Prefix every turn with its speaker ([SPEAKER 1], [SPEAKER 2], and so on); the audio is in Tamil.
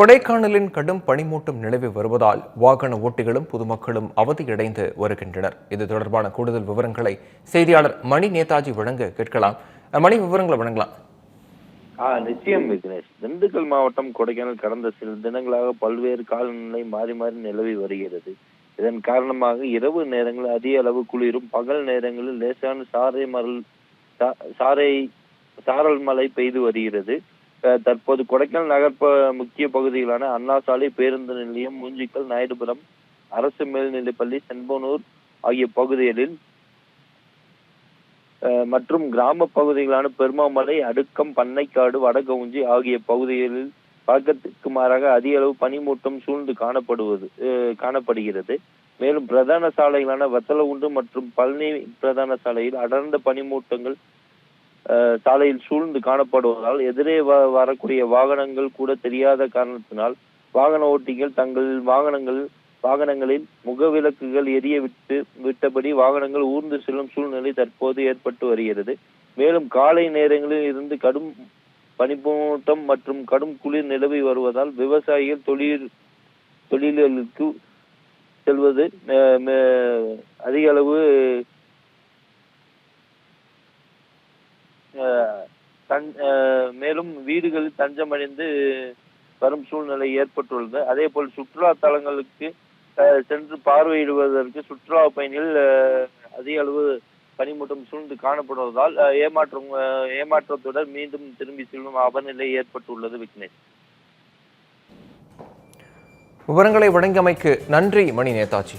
[SPEAKER 1] கொடைக்கானலின் கடும் பனிமூட்டம் நிலவி வருவதால் வாகன ஓட்டிகளும் பொதுமக்களும் அவதியடைந்து வருகின்றனர். இது தொடர்பான கூடுதல் விவரங்களை செய்தியாளர் மணி நேதாஜி வழங்க கேட்கலாம். மணி விவரங்களை வழங்கலாம்.
[SPEAKER 2] நிச்சயம் விக்னேஷ். திண்டுக்கல் மாவட்டம் கொடைக்கானல் கடந்த சில தினங்களாக பல்வேறு காலநிலை மாறி மாறி நிலவி வருகிறது. இதன் காரணமாக இரவு நேரங்களில் அதிக அளவு குளிரும் பகல் நேரங்களில் லேசான சாரை மரல் சா- சாரல் மழை பெய்து வருகிறது. தற்போது கொடைக்கானல் நகர் முக்கிய பகுதிகளான அண்ணா சாலை பேருந்து நிலையம் மூஞ்சிக்கல் நாயுடுபுரம் அரசு மேல்நிலைப்பள்ளி செண்பனூர் ஆகிய பகுதிகளில் அஹ் மற்றும் கிராம பகுதிகளான பெருமாமலை அடுக்கம் பண்ணைக்காடு வடகவுஞ்சி ஆகிய பகுதிகளில் பழக்கத்திற்கு மாறாக அதிக அளவு பனிமூட்டம் சூழ்ந்து காணப்படுவது அஹ் காணப்படுகிறது. மேலும் பிரதான சாலைகளான வத்தலகுண்டு மற்றும் பழனி பிரதான சாலையில் அடர்ந்த பனிமூட்டங்கள் சாலையில் சூழ்ந்து காணப்படுவதால் எதிரே வ- வரக்கூடிய வாகனங்கள் கூட தெரியாத காரணத்தினால் வாகன ஓட்டிகள் தங்கள் வாகனங்கள் வாகனங்களில் முகவிலக்குகள் எரிய விட்டு விட்டபடி வாகனங்கள் ஊர்ந்து செல்லும் சூழ்நிலை தற்போது ஏற்பட்டு வருகிறது. மேலும் காலை நேரங்களில் இருந்து கடும் பனிமூட்டம் மற்றும் கடும் குளிர் நிலவி வருவதால் விவசாயிகள் தொழில் தொழில்களுக்கு செல்வது அதிக அளவு மேலும் வீடுகளில் தஞ்சமடைந்து வரும் சூழ்நிலை ஏற்பட்டுள்ளது. அதே போல் சுற்றுலா தலங்களுக்கு அஹ், சென்று பார்வையிடுவதற்கு சுற்றுலா பயணிகள் அஹ், அதிக அளவு பனிமூட்டம் சூழ்ந்து காணப்படுவதால் ஏமாற்றம் ஏமாற்றத்துடன் மீண்டும் திரும்பி செல்லும் அவநிலை ஏற்பட்டுள்ளது விக்னேஷ்.
[SPEAKER 1] விவரங்களை வழங்கியமைக்கு நன்றி மணி நேதாஜி.